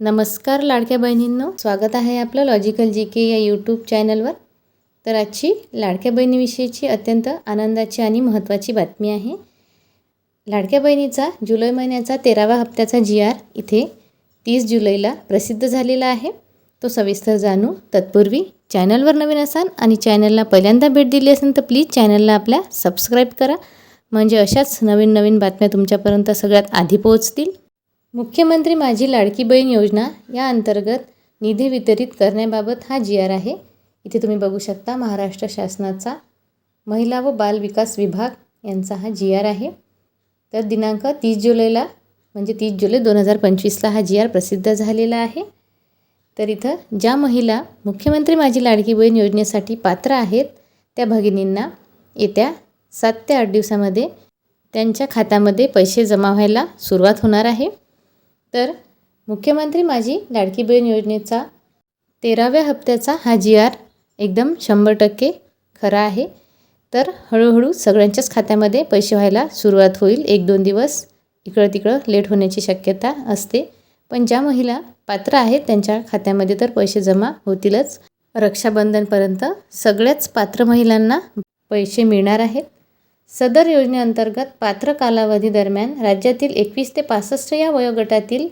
नमस्कार लाडक्या बहिणींनो. स्वागत आहे आपलं लॉजिकल जी के या यूट्यूब चॅनलवर तर आजची लाडक्या बहिणीविषयीची अत्यंत आनंदाची आणि महत्त्वाची बातमी आहे. लाडक्या बहिणीचा जुलै महिन्याचा तेरावा हप्त्याचा जी आर इथे तीस जुलैला प्रसिद्ध झालेला आहे. तो सविस्तर जाणू तत्पूर्वी चॅनलवर नवीन असाल आणि चॅनलला पहिल्यांदा भेट दिली असेल तर प्लीज चॅनलला आपल्या सबस्क्राईब करा. म्हणजे अशाच नवीन नवीन बातम्या तुमच्यापर्यंत सगळ्यात आधी पोहोचतील. मुख्यमंत्री माझी लाडकी बहीण योजना या अंतर्गत निधी वितरित करण्याबाबत हा जी आर आहे. इथे तुम्ही बघू शकता महाराष्ट्र शासनाचा महिला व बाल विकास विभाग यांचा हा जी आर आहे. तर दिनांक तीस जुलैला म्हणजे तीस जुलै दोन हजार पंचवीसला हा जी आर प्रसिद्ध झालेला आहे. तर इथं ज्या महिला मुख्यमंत्री माझी लाडकी बहीण योजनेसाठी पात्र आहेत त्या भगिनींना येत्या सात ते आठ दिवसामध्ये त्यांच्या खात्यामध्ये पैसे जमा व्हायला सुरुवात होणार आहे. तर मुख्यमंत्री माझी लाडकी बहीण योजनेचा तेराव्या हप्त्याचा हा जी आर एकदम शंभर टक्के खरा आहे. तर हळूहळू सगळ्यांच्याच खात्यामध्ये पैसे व्हायला सुरुवात होईल. एक दोन दिवस इकडं तिकडं लेट होण्याची शक्यता असते. पण ज्या महिला पात्र आहेत त्यांच्या खात्यामध्ये तर पैसे जमा होतीलच. रक्षाबंधनपर्यंत सगळ्याच पात्र महिलांना पैसे मिळणार आहेत. सदर योजनेअंतर्गत पात्र कालावधी दरम्यान राज्यातील एकवीस ते पासष्ट या वयोगटातील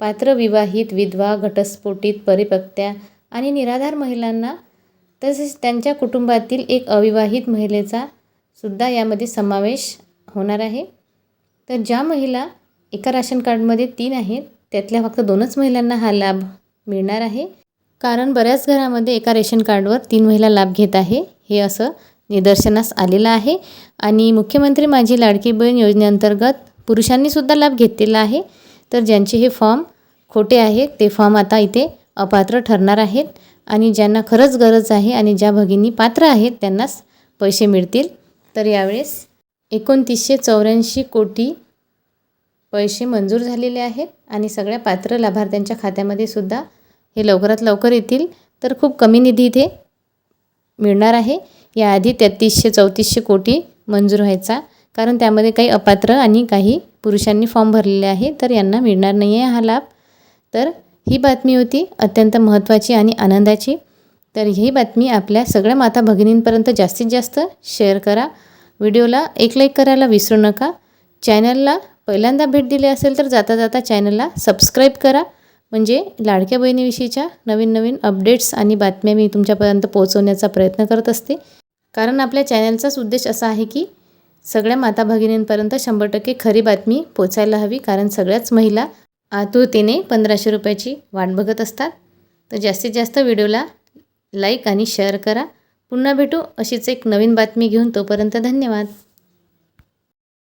पात्र विवाहित विधवा घटस्फोटित परिपक्त्या आणि निराधार महिलांना तसेच त्यांच्या कुटुंबातील एक अविवाहित महिलेचा सुद्धा यामध्ये समावेश होणार आहे. तर ज्या महिला एका राशन कार्डमध्ये तीन आहेत त्यातल्या फक्त दोनच महिलांना हा लाभ मिळणार आहे. कारण बऱ्याच घरामध्ये एका रेशन कार्डवर तीन महिला लाभ घेत आहे. हे असं निदर्शनास आलेलं आहे आणि मुख्यमंत्री माझी लाडकी बहीण योजनेअंतर्गत पुरुषांनीसुद्धा लाभ घेतलेला आहे. तर ज्यांचे हे फॉर्म खोटे आहेत ते फॉर्म आता इथे अपात्र ठरणार आहेत आणि ज्यांना खरंच गरज आहे आणि ज्या भगिनी पात्र आहेत त्यांनाच पैसे मिळतील. तर यावेळेस एकोणतीसशे चौऱ्याऐंशी कोटी पैसे मंजूर झालेले आहेत आणि सगळ्या पात्र लाभार्थ्यांच्या खात्यामध्ये सुद्धा हे लवकरात लवकर येतील. तर खूप कमी निधी इथे मिळणार आहे. याआधी तेहतीसशे चौतीसशे कोटी मंजूर व्हायचा. कारण त्यामध्ये काही अपात्र आणि काही पुरुषांनी फॉर्म भरलेले आहे तर यांना मिळणार नाही आहे हा लाभ. तर ही बातमी होती अत्यंत महत्त्वाची आणि आनंदाची. तर ही बातमी आपल्या सगळ्या माता भगिनींपर्यंत जास्तीत जास्त शेअर करा. व्हिडिओला एक लाईक करायला विसरू नका. चॅनलला पहिल्यांदा भेट दिली असेल तर जाता जाता चॅनलला सबस्क्राईब करा. म्हणजे लाडक्या बहिणीविषयीच्या नवीन नवीन अपडेट्स आणि बातम्या मी तुमच्यापर्यंत पोहोचवण्याचा प्रयत्न करत असते. कारण आपल्या चॅनलचाच उद्देश असा आहे की सगळ्या माता भगिनींपर्यंत शंभर टक्के खरी बातमी पोचायला हवी कारण सगळ्याच महिला आतुरतेने पंधराशे रुपयाची वाट बघत असतात. तर जास्तीत जास्त व्हिडिओला लाईक आणि शेअर करा. पुन्हा भेटू अशीच एक नवीन बातमी घेऊन तोपर्यंत धन्यवाद.